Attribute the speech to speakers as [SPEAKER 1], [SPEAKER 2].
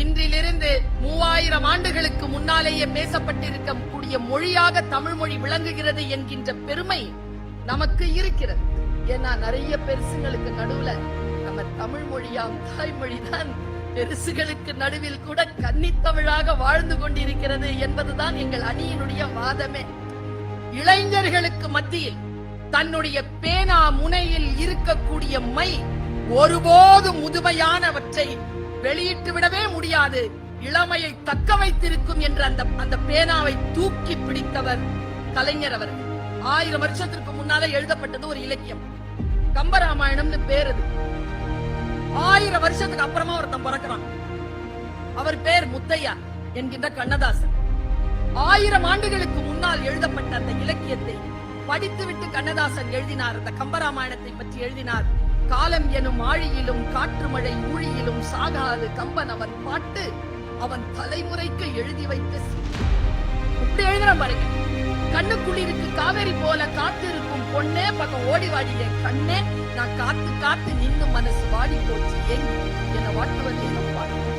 [SPEAKER 1] இன்றிலிருந்து மூவாயிரம் ஆண்டுகளுக்கு முன்னாலேயே பேசப்பட்டிருக்கக்கூடிய மொழியாக தமிழ் மொழி விளங்குகிறது என்கின்ற பெருமை நமக்கு இருக்கிறது. ஏன்னா நிறைய பெருசுங்களுக்கு நடுவுல நம்ம தமிழ் மொழியாம் தாய்மொழிதான் பெருசுகளுக்கு நடுவில் கூட கன்னித்தமிழாக வாழ்ந்து கொண்டிருக்கிறது என்பதுதான் எங்கள் அணியினுடைய வாதமே. இளைஞர்களுக்கு மத்தியில் தன்னுடைய பேனா முனையில் இருக்கக்கூடிய மை ஒருபோதும் முதுமையானவற்றை வெளியிட்டு விடவே முடியாது. இளமையை தக்க வைத்திருக்கும் என்ற அந்த அந்த பேனாவை தூக்கி பிடித்தவர் கலைஞர் அவர் ஆயிரம் வருஷத்திற்கு முன்னால எழுதப்பட்டது ஒரு இலக்கியம். கம்பராமாயணம்னு பேர் அது. ஆயிரம் வருஷத்துக்கு அப்புறமா ஒருத்தன் பிறக்கிறான். அவர் பேர் முத்தையா என்கின்ற கண்ணதாசன். ஆயிரம் ஆண்டுகளுக்கு முன்னால் எழுதப்பட்ட அந்த இலக்கியத்தை படித்துவிட்டு கண்ணதாசன் எழுதினார். அந்த கம்பராமாயணத்தை பற்றி எழுதினார். காலம் எனும் ஆழியிலும் காற்று மழை ஊழியிலும் சாகாது கம்பன் அவன் பாட்டு அவன் தலைமுறைக்கு எழுதி வைத்த சி- இப்படி எழுதுறான் பாருங்க. கண்ணுக்குள்ளிருக்கு காவேரி போல காத்திருக்கும் பொண்ணே பக்கம் ஓடி வாடிய கண்ணே நான் காத்து காத்து நின்னு மனசு வாடி போச்சு. என் என்னை வாட்டுவது என்ன பாட்டு